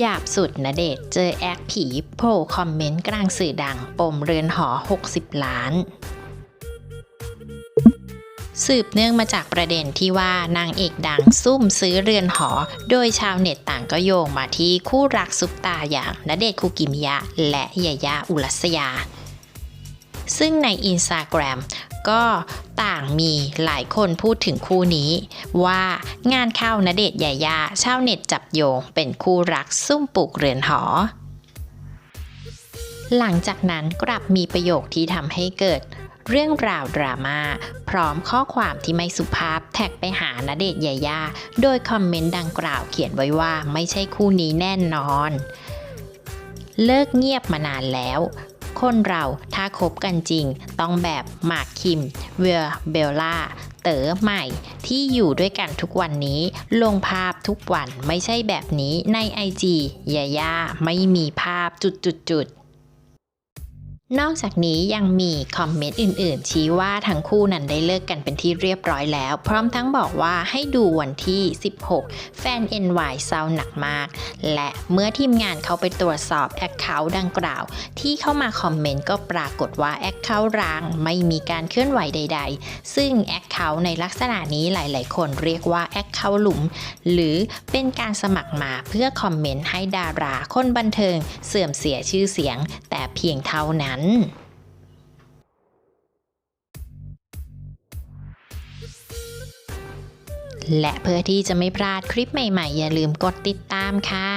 หยาบสุดนะเดชเจอแอคผีโผล่คอมเมนต์กลางสื่อดังปมเรือนหอ 60 ล้าน สืบเนื่องมาจากประเด็นที่ว่านางเอกดังซุ่มซื้อเรือนหอ โดยชาวเน็ตต่างก็โยงมาที่คู่รักซุปตาอย่างณเดชคุกิมิยะ และยายาอุรัสยาซึ่งในอินสตาแกรม ก็ต่างมีหลายคนพูดถึงคู่นี้ ว่างานเข้าณเดชน์ยายาชาวเน็ตจับโยงเป็นคู่รักซุ่มปลูกเรือนหอ หลังจากนั้นกลับมีประโยคที่ทำให้เกิดเรื่องราวดราม่าพร้อมข้อความที่ไม่สุภาพแท็กไปหาณเดชยายา โดยคอมเมนต์ดังกล่าวเขียนไว้ว่าไม่ใช่คู่นี้แน่นอน เลิกเงียบมานานแล้ว คนเราถ้าคบกันจริง ต้องแบบหมากคิม เวียเบลล่าเต๋อใหม่ที่อยู่ด้วยกันทุกวันนี้ ลงภาพทุกวันไม่ใช่แบบนี้ในไอจียาย่าไม่มีภาพจุดๆๆ นอกจากนี้ยังมีคอมเมนต์อื่นๆ ชี้ว่าทั้งคู่นั้นได้เลิกกันเป็นที่เรียบร้อยแล้ว พร้อมทั้งบอกว่าให้ดูวันที่ 16 แฟน NY เศร้าหนักมาก และเมื่อทีมงานเขาไปตรวจสอบแอคเคาท์ดังกล่าว ที่เข้ามาคอมเมนต์ก็ปรากฏว่าแอคเคาท์ร้างไม่มีการเคลื่อนไหวใด ๆ ซึ่งแอคเคาท์ในลักษณะนี้หลายๆ คนเรียกว่าแอคเคาท์หลุม หรือเป็นการสมัครมาเพื่อคอมเมนต์ให้ดาราคนบันเทิงเสื่อมเสียชื่อเสียง แต่ เพียงเท่านั้นและเพื่อที่จะไม่พลาดคลิปใหม่ๆ อย่าลืมกดติดตามค่ะ